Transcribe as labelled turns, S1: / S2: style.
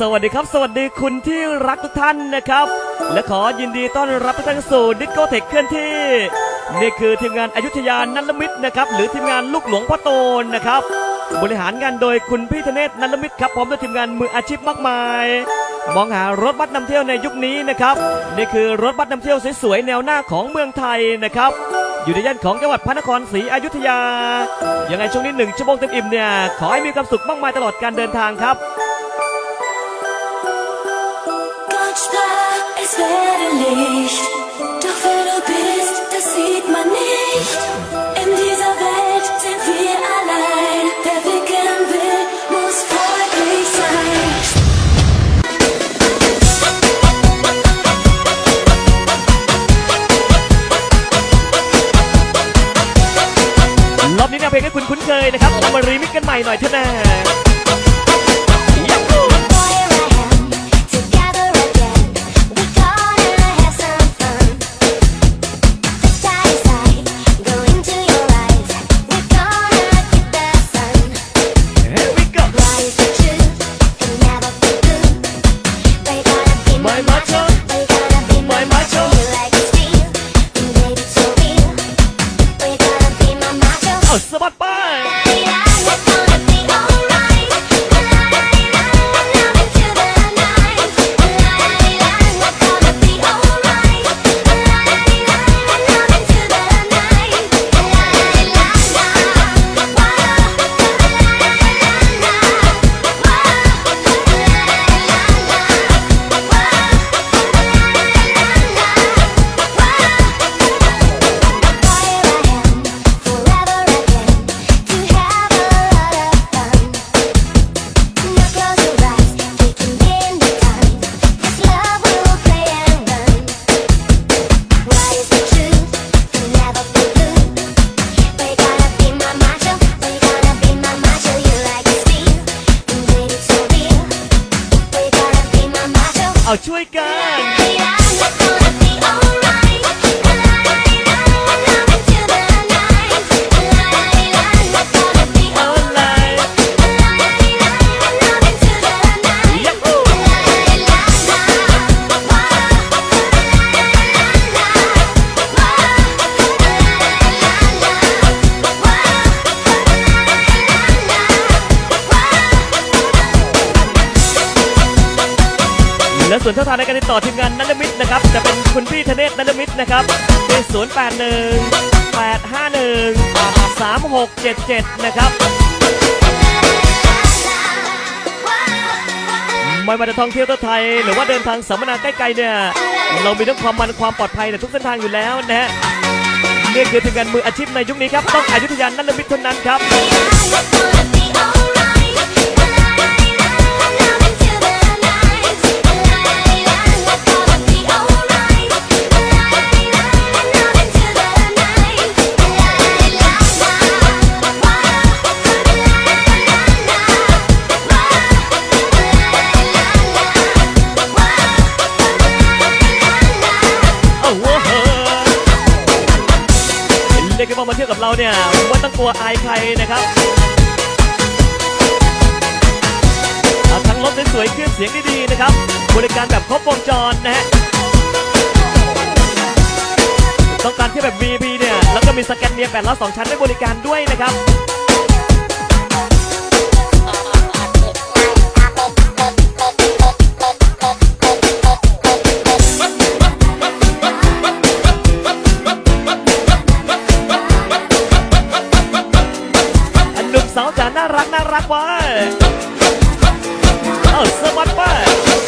S1: สวัสดีครับ สวัสดีคุณที่รักทุกท่านนะครับ และขอยินดีต้อนรับทุกท่านสู่ดิสโกเทคเคลื่อนที่ นี่คือทีมงานอายุทยานันลมิตรนะครับ หรือทีมงานลูกหลวงพ่อโตนนะครับ บริหารงานโดยคุณพี่ธเนศนันลมิตรครับพร้อมด้วยทีมงานมืออาชีพมากมาย มองหารถบัสนำเที่ยวในยุคนี้นะครับ นี่คือรถบัสนำเที่ยวสวยๆแนวหน้าของเมืองไทยนะครับอยู่ในย่านของจังหวัดพระนครศรีอยุธยา ยังไงช่วงนี้หนึ่งชั่วโมงเต็มอิ่มเนี่ย ขอให้มีความสุขมากมายตลอดการเดินทางครับ
S2: Manchmal es wäre Licht, doch wer du bist, das sieht man nicht. In dieser Welt sind wir allein. Wer beginnen will, muss freundlich sein.
S1: รอบนี้เนี่ยเพลงให้คุณคุ้นเคยนะครับเอามารีมิกกันใหม่หน่อยเถอะนะ เอาช่วยกัน และส่วนเท่าทางในการติดต่อทีมงานนันลมิตรนะครับ จะเป็นคุณพี่ธเนศนันลมิตรนะครับที่081 851 3677นะครับไม่ว่าจะท่องเที่ยวทั่วไทย หรือว่าเดินทางสัมมนาใกล้ๆเนี่ยเรามีทั้งความมันความปลอดภัยในทุกเส้นทางอยู่แล้วนะฮะนี่คือทีมงานมืออาชีพในยุคนี้ครับ ต้องอายุทยานนันลมิตรเท่านั้นครับ เรียกว่ามาเที่ยวกับเราเนี่ยไม่ต้องกลัวอายใครนะครับทั้งรถสวยๆเครื่องเสียงดีๆนะครับ บริการแบบครบวงจรนะฮะต้องการที่แบบ VIP เนี่ยแล้วก็มีสแกนเนียแปดล้อสองชั้นให้บริการด้วยนะครับ สาวจ๋าน่ารักน่ารักไว้เอาสวัสดีไป